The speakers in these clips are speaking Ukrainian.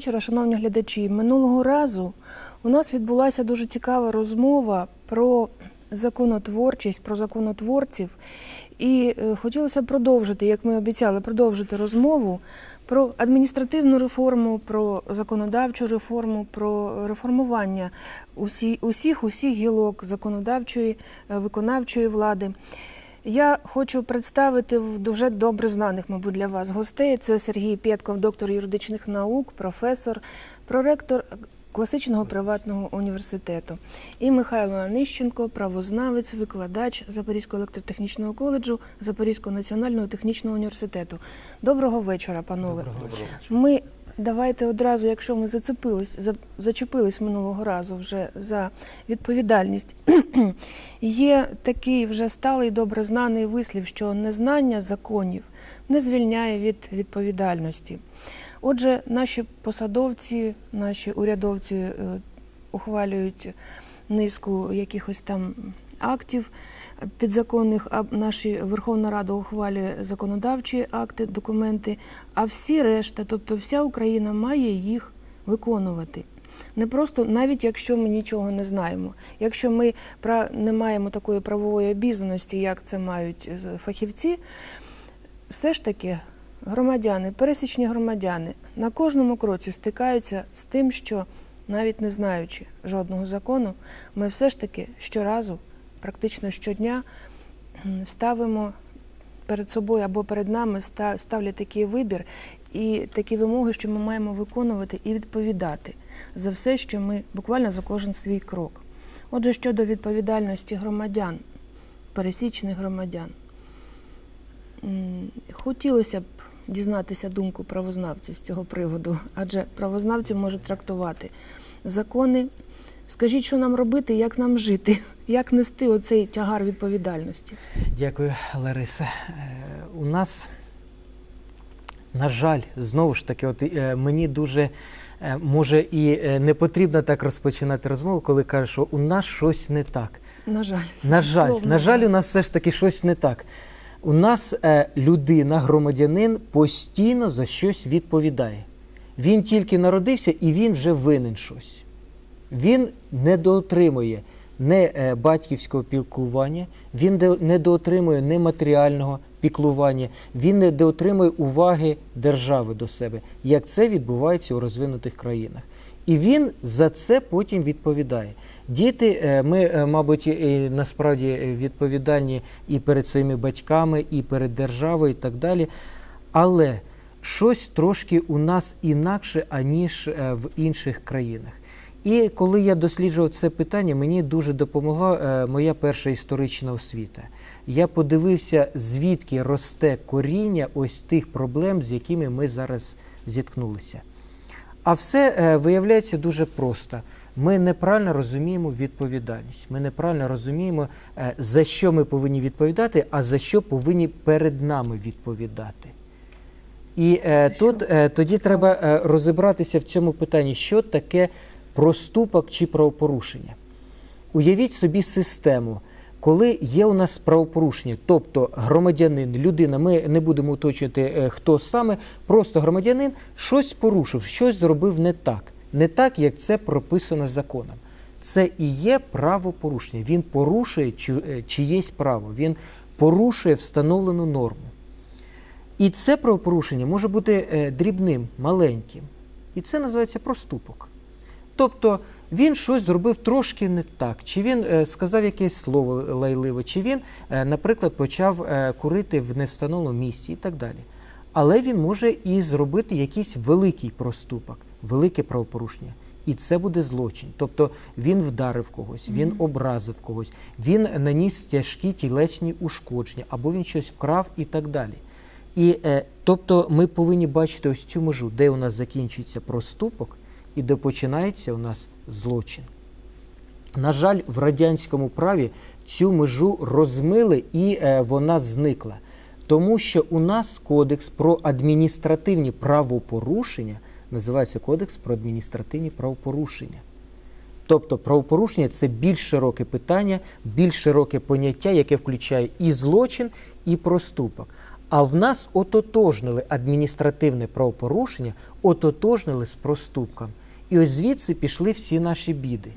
вечора, шановні глядачі. Минулого разу у нас відбулася дуже цікава розмова про законотворчість, про законотворців. І е, хотілося продовжити, як ми обіцяли, продовжити розмову про адміністративну реформу, про законодавчу реформу, про реформування усі, усіх усіх гілок законодавчої, е, виконавчої влади. Я хочу представити в дуже добре знаних, мабуть, для вас гостей. Це Сергій Пєтков, доктор юридичних наук, професор, проректор класичного приватного університету. І Михайло Анищенко, правознавець, викладач Запорізького електротехнічного коледжу, Запорізького національного технічного університету. Доброго вечора, панове. Доброго Ми давайте одразу, якщо ми зацепились, за- зачепились минулого разу вже за відповідальність. Є такий вже сталий добре знаний вислів, що незнання законів не звільняє від відповідальності. Отже, наші посадовці, наші урядовці е, ухвалюють низку якихось там актів підзаконних, а наша Верховна Рада ухвалює законодавчі акти, документи, а всі решта, тобто вся Україна має їх виконувати. Не просто навіть якщо ми нічого не знаємо, якщо ми не маємо такої правової обізнаності, як це мають е, фахівці, все ж таки громадяни, пересічні громадяни на кожному кроці стикаються з тим, що навіть не знаючи жодного закону, ми все ж таки щоразу, практично щодня, ставимо перед собою або перед нами ставлять такий вибір і такі вимоги, що ми маємо виконувати і відповідати за все, що ми буквально за кожен свій крок. Отже, щодо відповідальності громадян, пересічних громадян, Хотілося б дізнатися думку правознавців з цього приводу, адже правознавці можуть трактувати закони. Скажіть, що нам робити, як нам жити, як нести оцей тягар відповідальності. Дякую, Лариса. Е, У нас, на жаль, знову ж таки, от е, мені дуже е, може і не потрібно так розпочинати розмову, коли кажуть, що у нас щось не так. На жаль, На жаль, словно на жаль, у нас все ж таки щось не так. У нас людина, громадянин постійно за щось відповідає. Він тільки народився і він вже винен щось. Він не доотримує не е, батьківського піклування, він де- не матеріального піклування, він не доотримує уваги держави до себе, як це відбувається у розвинутих країнах. І він за це потім відповідає. Діти, е, ми, е, мабуть, насправді відповідальні і перед своїми батьками, і перед державою, і так далі. Але щось трошки у нас інакше, аніж в інших країнах. І коли я досліджував це питання, мені дуже допомогла е, моя перша історична освіта. Я подивився, звідки росте коріння ось тих проблем, з якими ми зараз зіткнулися. А все е, виявляється дуже просто. Ми неправильно розуміємо відповідальність. Ми неправильно розуміємо, е, за що ми повинні відповідати, а за що повинні перед нами відповідати. І е, тут е, тоді треба розібратися в цьому питанні, що таке проступок чи правопорушення. Уявіть собі систему, коли є у нас правопорушення, тобто громадянин, людина, ми не будемо уточнювати, е, хто саме, просто громадянин щось порушив, щось зробив не так, не так, як це прописано законом. Це і є правопорушення. Він порушує е, чиєсь право, він порушує встановлену норму. І це правопорушення може бути е, дрібним, маленьким. І це називається проступок. Тобто він щось зробив трошки не так, чи він е, сказав якесь слово лайливе, чи він, е, наприклад, почав е, курити в невстановленому місці і так далі. Але він може і зробити якийсь великий проступок, велике правопорушення. І це буде злочин. Тобто він вдарив когось, він образив когось, він наніс тяжкі тілесні ушкодження, або він щось вкрав і так далі. І тобто ми повинні бачити ось цю межу, де у нас закінчується проступок і де починається у нас злочин. На жаль, в радянському праві цю межу розмили і е, вона зникла. Тому що у нас кодекс про адміністративні правопорушення називається Кодекс про адміністративні правопорушення. Тобто правопорушення це більш широке питання, більш широке поняття, яке включає і злочин, і проступок. А в нас ототожнили адміністративне правопорушення, ототожнили з проступком. І ось звідси пішли всі наші біди.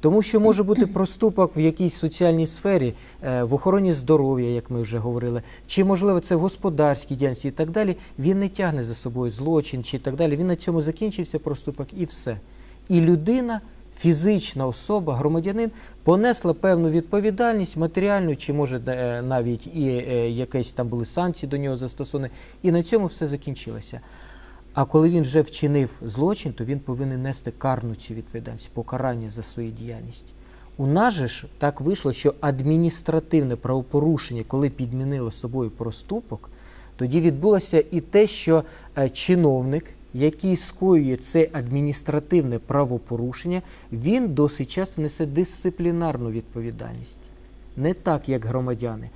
Тому що може бути проступок в якійсь соціальній сфері, е, в охороні здоров'я, як ми вже говорили, чи можливо це в господарській діяльності і так далі. Він не тягне за собою злочин чи так далі. Він на цьому закінчився проступок і все. І людина, фізична особа, громадянин понесла певну відповідальність, матеріальну, чи може е, навіть і е, якісь там були санкції до нього застосовані, і на цьому все закінчилося. А коли він вже вчинив злочин, то він повинен нести карну цю відповідальність, покарання за свою діяльність. У нас же ж так вийшло, що адміністративне правопорушення, коли підмінило собою проступок, тоді відбулося і те, що е, чиновник, який скоює це адміністративне правопорушення, він досить часто несе дисциплінарну відповідальність. Не так, як громадяни,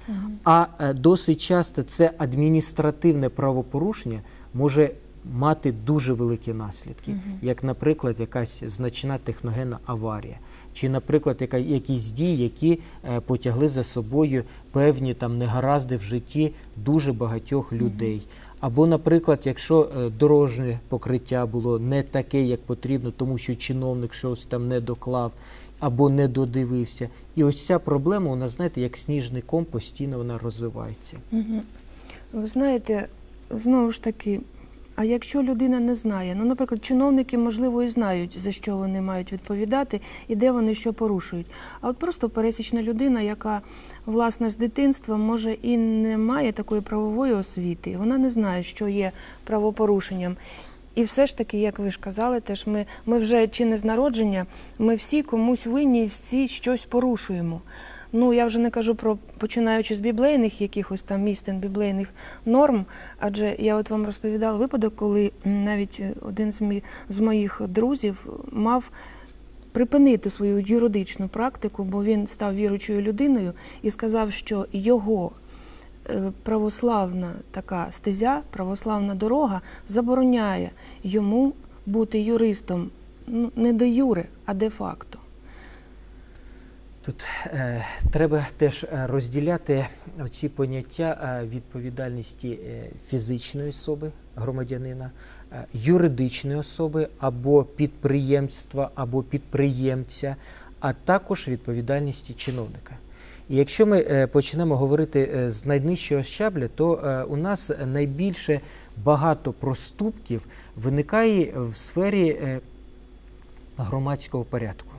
а е, досить часто це адміністративне правопорушення може мати дуже великі наслідки, як, наприклад, якась значна техногенна аварія, чи, наприклад, яка, якісь дії, які е, потягли за собою певні там негаразди в житті дуже багатьох людей. Або, наприклад, якщо е, дорожнє покриття було не таке, як потрібно, тому що чиновник щось там не доклав або не додивився. І ось ця проблема, вона, знаєте, як сніжний ком, постійно вона розвивається. Мгм. Ви знаєте, знову ж таки, а якщо людина не знає, ну, наприклад, чиновники, можливо, і знають, за що вони мають відповідати і де вони що порушують. А от просто пересічна людина, яка власне з дитинства може і не має такої правової освіти, вона не знає, що є правопорушенням. І все ж таки, як ви ж казали, теж ми, ми вже чи не з народження, ми всі комусь винні, всі щось порушуємо. Ну я вже не кажу про починаючи з біблейних якихось там істин, біблейних норм. Адже я от вам розповідала випадок, коли навіть один з, мі, з моїх друзів мав припинити свою юридичну практику, бо він став віруючою людиною і сказав, що його е, православна така стезя, православна дорога забороняє йому бути юристом ну, не де юре, а де факто. Тут е, треба теж е, розділяти оці поняття е, відповідальності е, фізичної особи громадянина, е, юридичної особи або підприємства, або підприємця, а також відповідальності чиновника. І якщо ми е, почнемо говорити е, з найнижчого щабля, то е, у нас найбільше багато проступків виникає в сфері е, громадського порядку.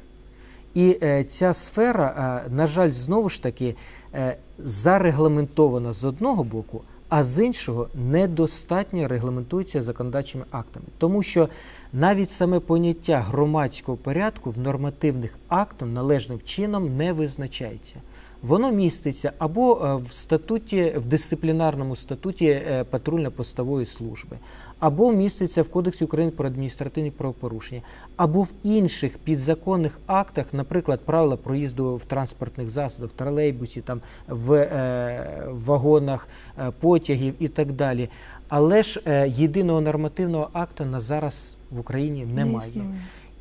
І е, ця сфера, е, на жаль, знову ж таки е, зарегламентована з одного боку, а з іншого недостатньо регламентується законодавчими актами. Тому що навіть саме поняття громадського порядку в нормативних актах належним чином не визначається. Воно міститься або е, в статуті, в дисциплінарному статуті е, патрульно-постової служби, або міститься в Кодексі України про адміністративні правопорушення, або в інших підзаконних актах, наприклад, правила проїзду в транспортних засобах, в тролейбусі, там в е, вагонах е, потягів і так далі. Але ж е, єдиного нормативного акту на зараз в Україні немає. існує.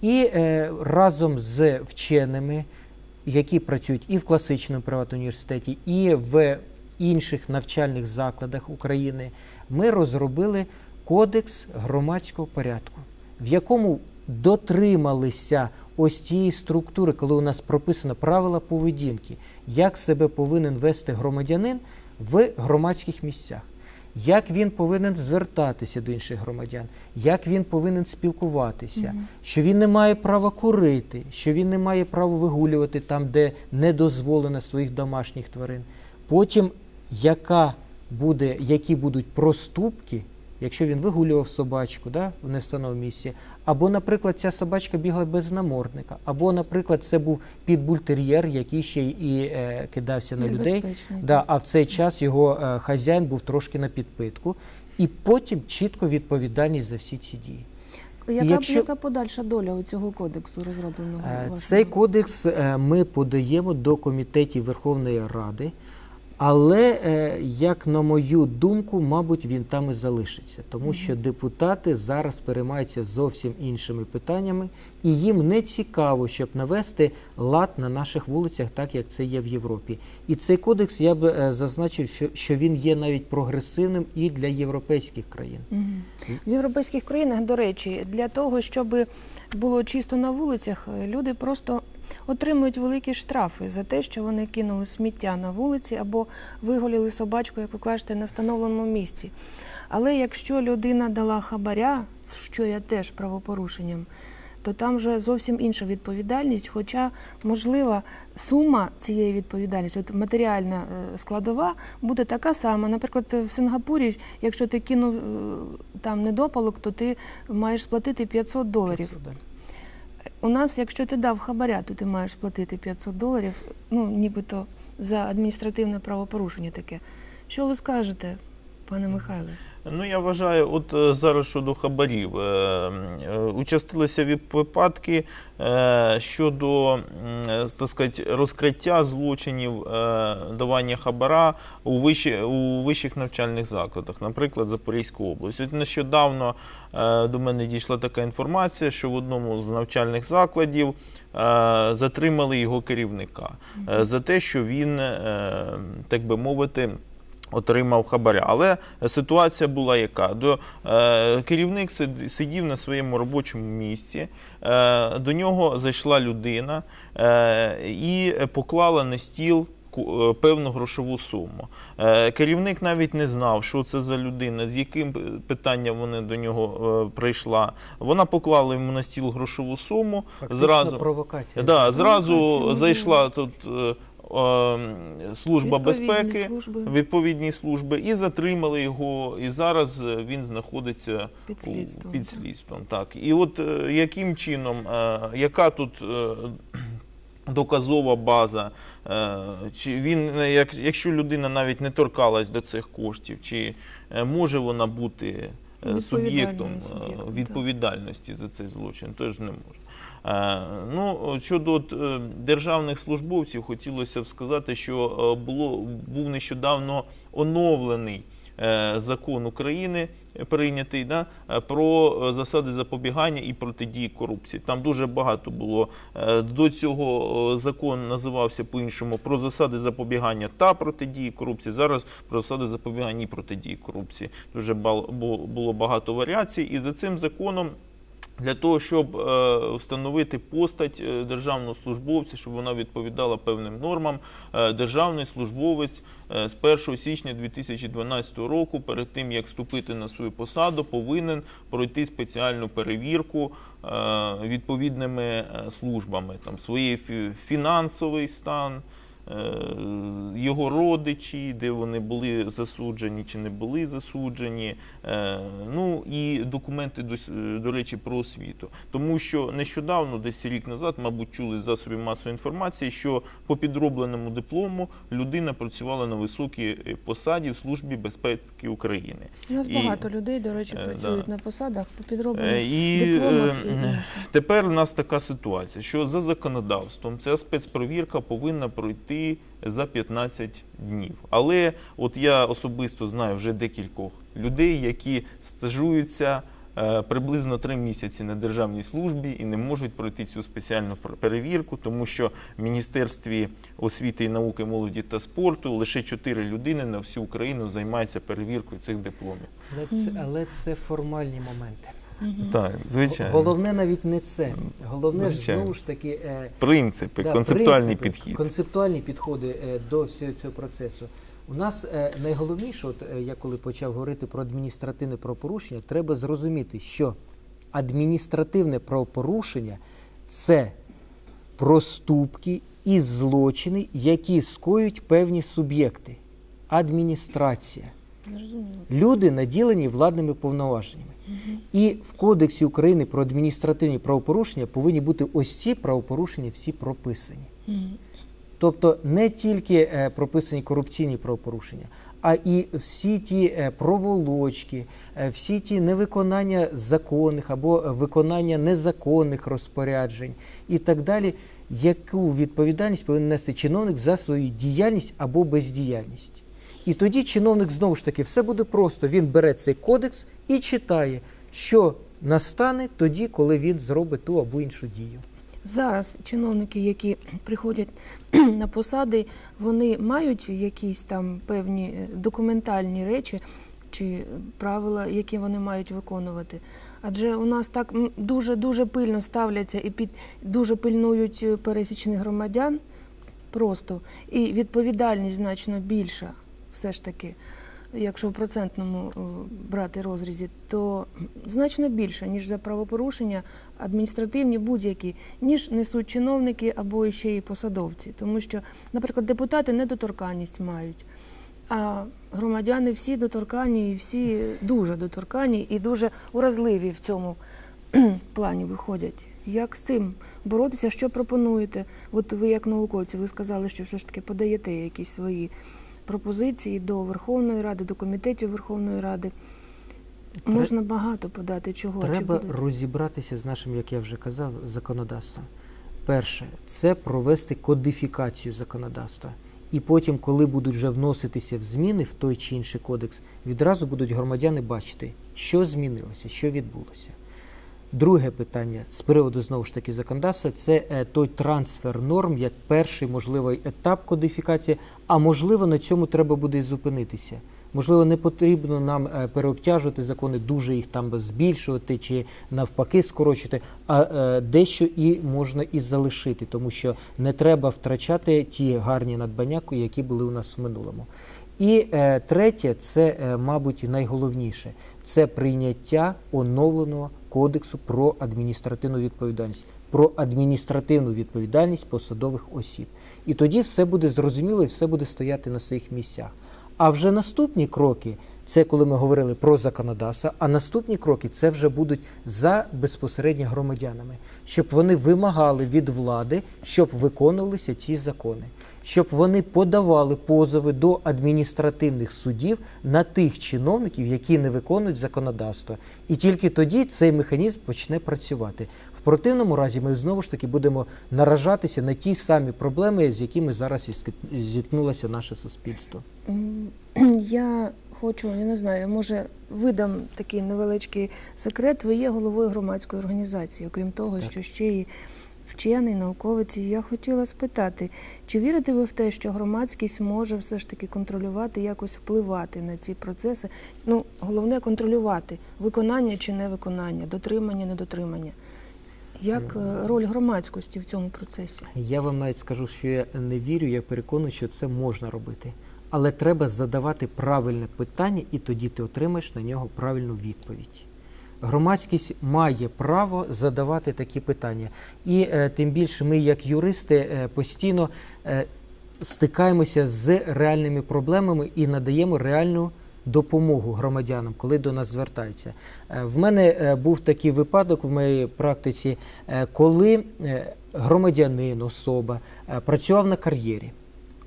І е, разом з вченими, які працюють і в класичному приватному університеті, і в інших навчальних закладах України, ми розробили кодекс громадського порядку, в якому дотрималися ось цієї структури, коли у нас прописано правила поведінки, як себе повинен вести громадянин в громадських місцях. Як він повинен звертатися до інших громадян, як він повинен спілкуватися, що він не має права курити, що він не має права вигулювати там, де не дозволено своїх домашніх тварин. Потім, яка буде, які будуть проступки, якщо він вигулював собачку да, в нестановленому місці, або, наприклад, ця собачка бігла без намордника, або, наприклад, це був підбультер'єр, який ще й е, кидався на людей. Да, а в цей час його е, хазяїн був трошки на підпитку, і потім чітко відповідальність за всі ці дії. Яка, якщо- яка подальша доля у цього кодексу розробленого? Е. Цей кодекс е, ми подаємо до комітетів Верховної Ради. Але, е, як на мою думку, мабуть, він там і залишиться, тому що депутати зараз переймаються зовсім іншими питаннями, і їм не цікаво, щоб навести лад на наших вулицях, так як це є в Європі. І цей кодекс я б е, зазначив, що, він є навіть прогресивним і для європейських країн. В європейських країнах, до речі, для того, щоб було чисто на вулицях, люди просто отримують великі штрафи за те, що вони кинули сміття на вулиці або виголіли собачку, як ви кажете, на встановленому місці. Але якщо людина дала хабаря, що є теж правопорушенням, то там вже зовсім інша відповідальність. Хоча, можливо, сума цієї відповідальності, от матеріальна е, складова, буде така сама. Наприклад, в Сингапурі, якщо ти кинув е, там недопалок, то ти маєш сплатити 500 доларів. У нас, якщо ти дав хабаря, то ти маєш платити 500 доларів, ну нібито за адміністративне правопорушення таке. Що ви скажете, пане Михайле? Ну, я вважаю, от е, зараз щодо хабарів. Е, е, Участилися випадки щодо так сказати, розкриття злочинів давання хабара у, вищі, у вищих навчальних закладах, наприклад, Запорізька область. От нещодавно до мене дійшла така інформація, що в одному з навчальних закладів затримали його керівника за те, що він, так би мовити, отримав хабаря. Але ситуація була яка? До, е, керівник сидів на своєму робочому місці, е, до нього зайшла людина е, і поклала на стіл певну грошову суму. Керівник навіть не знав, що це за людина, з яким питанням вона до нього прийшла. Вона поклала йому на стіл грошову суму. Фактично зразу провокація. Да, зразу Провокація, зайшла тут е, е, служба Відповідні безпеки, служби. відповідні служби, і затримали його. І зараз е, він знаходиться Під у- слідством, Під так. слідством так. І от е, яким чином, е, яка тут е, доказова база, е, чи він, е, якщо людина навіть не торкалась до цих коштів, чи е, може вона бути е, суб'єктом е, відповідальності за цей злочин? Теж не може. Е, Ну, щодо е, державних службовців, хотілося б сказати, що е, було, був нещодавно оновлений закон України прийнятий да, про засади запобігання і протидії корупції. Там дуже багато було. До цього закон називався по-іншому про засади запобігання та протидії корупції. Зараз про засади запобігання і протидії корупції. Дуже було багато варіацій. І за цим законом для того, щоб е, встановити постать е, державного службовця, щоб вона відповідала певним нормам, е, державний службовець з 1 січня 2012 року, перед тим як вступити на свою посаду, повинен пройти спеціальну перевірку відповідними службами, там свої фі- фінансовий стан. Е, Його родичі, де вони були засуджені чи не були засуджені, е, ну і документи до, речі про освіту. Тому що нещодавно, десь рік назад, мабуть, чули з засобів масової інформації, що по підробленому диплому людина працювала на високій е, посаді в службі безпеки України. У нас І- багато людей, до речі, Е, працюють да. на посадах по Е, підроблених І дипломах і е, тепер у нас така ситуація, що за законодавством ця спецпровірка повинна пройти за 15 днів. Але от я особисто знаю вже декількох людей, які стажуються. е, Приблизно три місяці на державній службі і не можуть пройти цю спеціальну перевірку, тому що в Міністерстві освіти і науки, молоді та спорту лише чотири людини на всю Україну займаються перевіркою цих дипломів. Але це, але це формальні моменти. Так, звичайно. Головне навіть не це. Головне ж Звичайно. знову ж таки е, Принципи, да, концептуальний принципи, підхід. Концептуальні підходи е, до всього цього процесу. У нас е, найголовніше, от е, я коли почав говорити про адміністративне правопорушення, треба зрозуміти, що адміністративне правопорушення це проступки і злочини, які скоюють певні суб'єкти. Адміністрація. Люди наділені владними повноваженнями. І в Кодексі України про адміністративні правопорушення повинні бути ось ці правопорушення всі прописані. Тобто не тільки е, прописані корупційні правопорушення, а і всі ті е, проволочки, е, всі ті невиконання законних або виконання незаконних розпоряджень і так далі. яку відповідальність повинен нести чиновник за свою діяльність або бездіяльність. І тоді чиновник знову ж таки все буде просто. Він бере цей кодекс і читає, що настане тоді, коли він зробить ту або іншу дію. Зараз чиновники, які приходять на посади, вони мають якісь там певні е, документальні речі чи правила, які вони мають виконувати. Адже у нас так дуже дуже пильно ставляться і під дуже пильнують е, пересічних громадян просто, і відповідальність значно більша, все ж таки. Якщо в процентному е, брати розрізі, то значно більше, ніж за правопорушення адміністративні будь-які, ніж несуть чиновники або ще й посадовці. Тому що, наприклад, депутати недоторканність мають, а громадяни всі доторкані і всі дуже доторкані і дуже уразливі в цьому плані виходять. Як з цим боротися? Що пропонуєте? От ви, як науковці, ви сказали, що все ж таки подаєте якісь свої пропозиції до Верховної Ради, до комітетів Верховної Ради. Тре- Можна багато подати чого. Треба будуть? розібратися з нашим, як я вже казав, законодавством. Перше, це провести кодифікацію законодавства. І потім, коли будуть вже вноситися в зміни в той чи інший кодекс, відразу будуть громадяни бачити, що змінилося, що відбулося. Друге питання з приводу знову ж таки законодавства це е, той трансфер норм як перший можливий етап кодифікації, а можливо на цьому треба буде і зупинитися. Можливо, не потрібно нам е, переобтяжувати закони, дуже їх там збільшувати чи навпаки скорочувати, а е, дещо і можна і залишити, тому що не треба втрачати ті гарні надбання, які були у нас в минулому. І третє, це, мабуть, найголовніше це прийняття оновленого кодексу про адміністративну відповідальність, про адміністративну відповідальність посадових осіб. І тоді все буде зрозуміло і все буде стояти на своїх місцях. А вже наступні кроки це коли ми говорили про законодавство, а наступні кроки це вже будуть за безпосередньо громадянами, щоб вони вимагали від влади, щоб виконувалися ці закони, щоб вони подавали позови до адміністративних судів на тих чиновників, які не виконують законодавство. І тільки тоді цей механізм почне працювати. В противному разі ми знову ж таки будемо наражатися на ті самі проблеми, з якими зараз зіткнулося наше суспільство. Я хочу, я не знаю, може видам такий невеличкий секрет. Ви є головою громадської організації, окрім того, Так. що ще і вчений, науковець. І Я хотіла спитати, чи вірите ви в те, що громадськість може все ж таки контролювати, якось впливати на ці процеси? Ну, головне контролювати виконання чи невиконання, дотримання, недотримання. Як е, роль громадськості в цьому процесі? Я вам навіть скажу, що я не вірю, я переконаний, що це можна робити. Але треба задавати правильне питання, і тоді ти отримаєш на нього правильну відповідь. Громадськість має право задавати такі питання. І е, тим більше ми, як юристи, е, постійно е, стикаємося з реальними проблемами і надаємо реальну допомогу громадянам, коли до нас звертаються. В мене був такий випадок в моїй практиці, коли громадянин, особа працював на кар'єрі,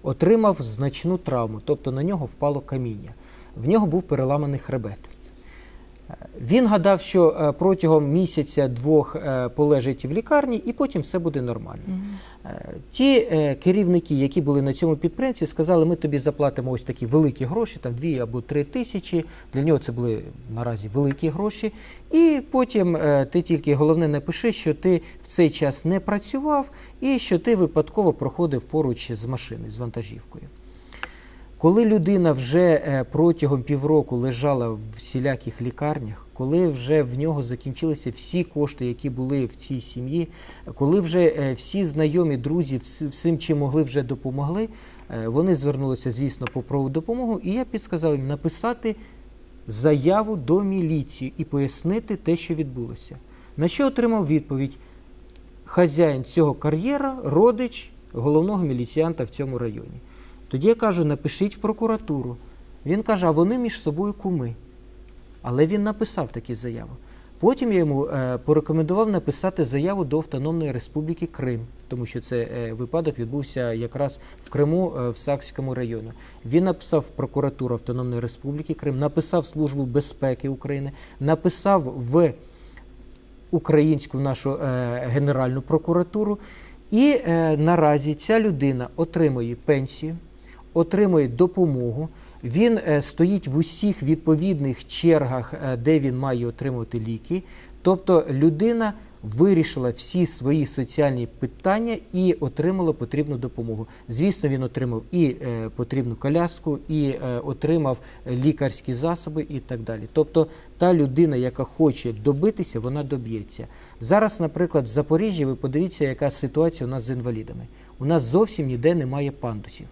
отримав значну травму, тобто на нього впало каміння. В нього був переламаний хребет. Він гадав, що е, протягом місяця-двох е, полежить в лікарні, і потім все буде нормально. Е, Ті е, керівники, які були на цьому підприємстві, сказали, ми тобі заплатимо ось такі великі гроші, там 2 або 3 тисячі. Для нього це були наразі великі гроші. І потім ти тільки головне напиши, що ти в цей час не працював і що ти випадково проходив поруч з машиною, з вантажівкою. Коли людина вже е, протягом півроку лежала в всіляких лікарнях, коли вже в нього закінчилися всі кошти, які були в цій сім'ї, коли вже е, всі знайомі, друзі, всім, чим могли, вже допомогли, е, вони звернулися, звісно, по праву допомогу, і я підсказав їм написати заяву до міліції і пояснити те, що відбулося. На що отримав відповідь хазяїн цього кар'єра, родич головного міліціянта в цьому районі. Тоді я кажу, напишіть в прокуратуру. Він каже, а вони між собою куми. Але він написав таку заяву. Потім я йому е, порекомендував написати заяву до Автономної Республіки Крим, тому що це е, випадок відбувся якраз в Криму, е, в Сакському районі. Він написав прокуратуру Автономної Республіки Крим, написав Службу безпеки України, написав в українську нашу Генеральну прокуратуру. І наразі ця людина отримує пенсію, отримує допомогу. Він е, стоїть в усіх відповідних чергах, е, де він має отримувати ліки. Тобто людина вирішила всі свої соціальні питання і отримала потрібну допомогу. Звісно, він отримав і е, потрібну коляску, і отримав лікарські засоби і так далі. Тобто та людина, яка хоче добитися, вона доб'ється. Зараз, наприклад, в Запоріжжі, ви подивіться, яка ситуація у нас з інвалідами. У нас зовсім ніде немає пандусів.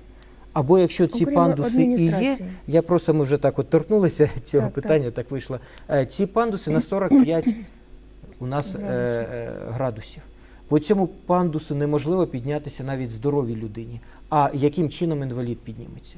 Або якщо ці Окрім пандуси і є, я просто ми вже так от торкнулися цього Так, так. питання, так, вийшло. Е, Ці пандуси на 45 у нас Градусів. е, е, градусів. По цьому пандусу неможливо піднятися навіть здоровій людині. А яким чином інвалід підніметься?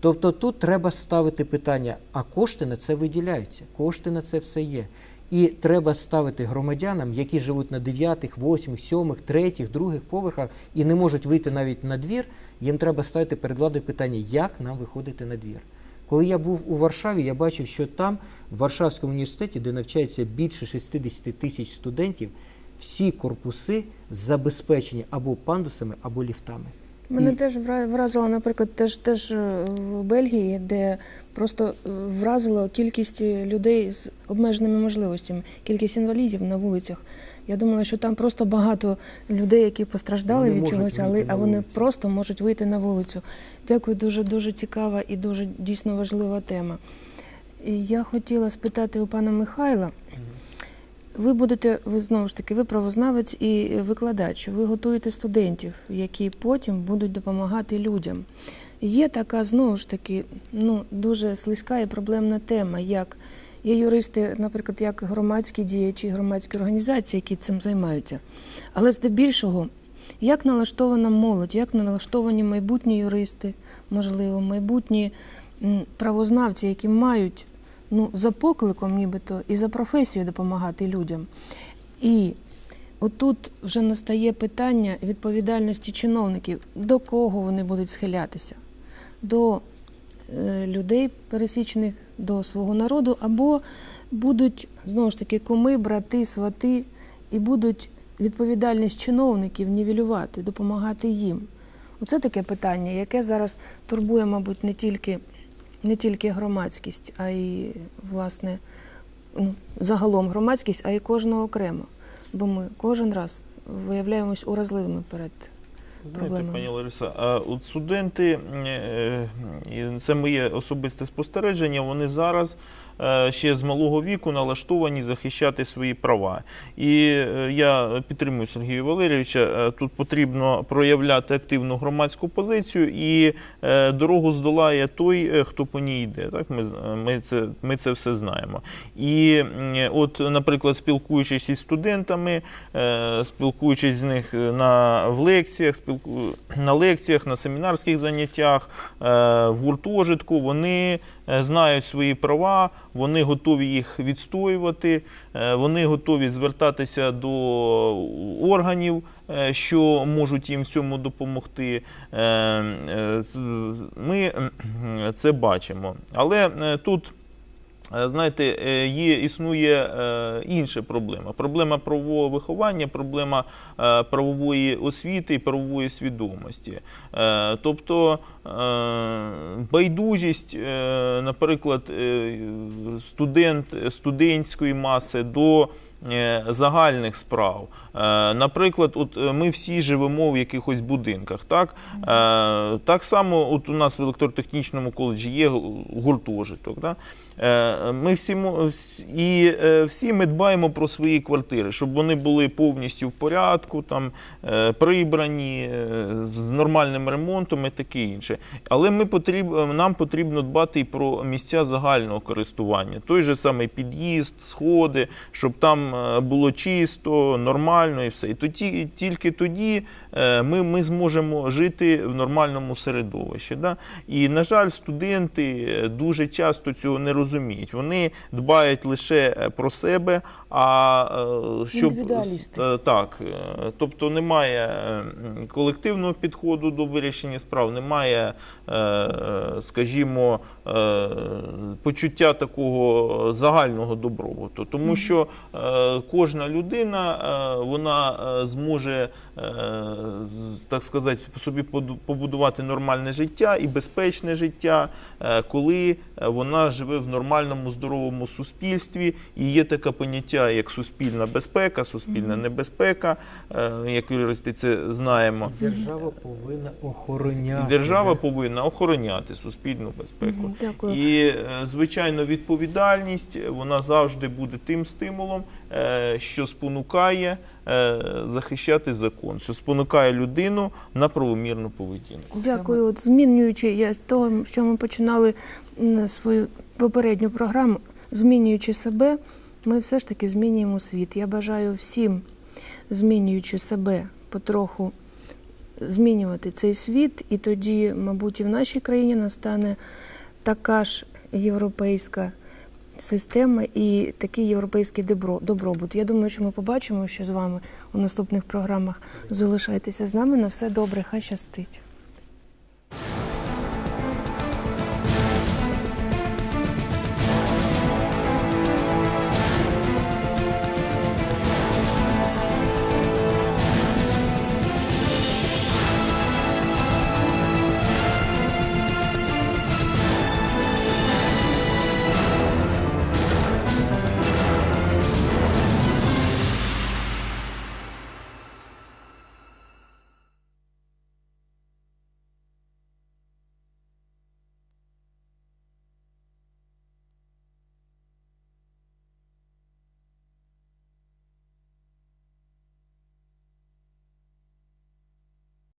Тобто тут треба ставити питання, а кошти на це виділяються, кошти на це все є. І треба ставити громадянам, які живуть на 9, 8, 7, 3, 2 поверхах і не можуть вийти навіть на двір, їм треба ставити перед владою питання, як нам виходити на двір. Коли я був у Варшаві, я бачив, що там, в Варшавському університеті, де навчається більше 60 тисяч студентів, всі корпуси забезпечені або пандусами, або ліфтами. Мене І- теж вразило, наприклад, теж, теж е, в Бельгії, де просто е, вразило кількість людей з обмеженими можливостями, кількість інвалідів на вулицях. Я думала, що там просто багато людей, які постраждали Вони від чогось, але а вони просто можуть вийти на вулицю. Дякую, дуже дуже цікава і дуже дійсно важлива тема. І я хотіла спитати у пана Михайла. Ви будете, ви знову ж таки, ви правознавець і викладач. Ви готуєте студентів, які потім будуть допомагати людям. Є така знову ж таки ну, дуже слизька і проблемна тема, як є юристи, наприклад, як громадські діячі, громадські організації, які цим займаються. Але здебільшого, як налаштована молодь, як налаштовані майбутні юристи, можливо, майбутні правознавці, які мають ну, за покликом, нібито, і за професією допомагати людям. І отут вже настає питання відповідальності чиновників, до кого вони будуть схилятися? До е, людей пересічених, до свого народу, або будуть знову ж таки куми, брати, свати, і будуть відповідальність чиновників нівелювати, допомагати їм. Оце таке питання, яке зараз турбує, мабуть, не тільки не тільки громадськість, а й власне ну, загалом громадськість, а й кожного окремо. Бо ми кожен раз виявляємось уразливими перед Знаєте, пані Лариса, а от студенти, е, і це моє особисте спостереження, вони зараз е, ще з малого віку налаштовані захищати свої права. І е, я підтримую Сергія Валерійовича. е, Тут потрібно проявляти активну громадську позицію, і е, дорогу здолає той, е, хто по ній йде. Так ми, ми, це, ми це все знаємо. І от, наприклад, спілкуючись із студентами, е, спілкуючись з них на в лекціях, спілку... на лекціях, на семінарських заняттях, е, в гуртожитку, вони е, знають свої права, вони готові їх відстоювати, е, вони готові звертатися до органів, е, що можуть їм в цьому допомогти. Е, е, Ми е, це бачимо. Але е, тут. Е, Знаєте, е, є, існує е, інша проблема. Проблема правового виховання, проблема правової освіти і правової свідомості. Тобто байдужість, наприклад, студент, студентської маси до загальних справ. Наприклад, от ми всі живемо в якихось будинках. Так, так само от у нас в електротехнічному коледжі є гуртожиток. Так? Е, Ми всі і е, всі ми дбаємо про свої квартири, щоб вони були повністю в порядку, там е, прибрані з нормальним ремонтом і таке інше. Але ми потріб, нам потрібно дбати і про місця загального користування. Той же самий під'їзд, сходи, щоб там було чисто, нормально і все. І тоді, тільки тоді ми, ми зможемо жити в нормальному середовищі. Да? І, на жаль, студенти дуже часто цього не розуміють. Вони дбають лише е, про себе, а е, щоб Е, Так, е, тобто немає колективного підходу до вирішення справ, немає, скажімо, почуття такого загального добробуту, тому що кожна людина вона зможе так сказати, собі побудувати нормальне життя і безпечне життя, коли вона живе в нормальному здоровому суспільстві. І є таке поняття, як суспільна безпека, суспільна небезпека, е, як юристи це знаємо. Держава повинна охороняти. Держава повинна охороняти суспільну безпеку. Дякую. І, е, звичайно, відповідальність вона завжди буде тим стимулом, е, що спонукає захищати закон, що спонукає людину на правомірну поведінку. Дякую. От змінюючи я з того, що ми починали свою попередню програму, змінюючи себе, ми все ж таки змінюємо світ. Я бажаю всім, змінюючи себе потроху, змінювати цей світ, і тоді, мабуть, і в нашій країні настане така ж європейська система і такий європейський добро, добробут. Я думаю, що ми побачимо ще з вами у наступних програмах. Залишайтеся з нами. На все добре, хай щастить.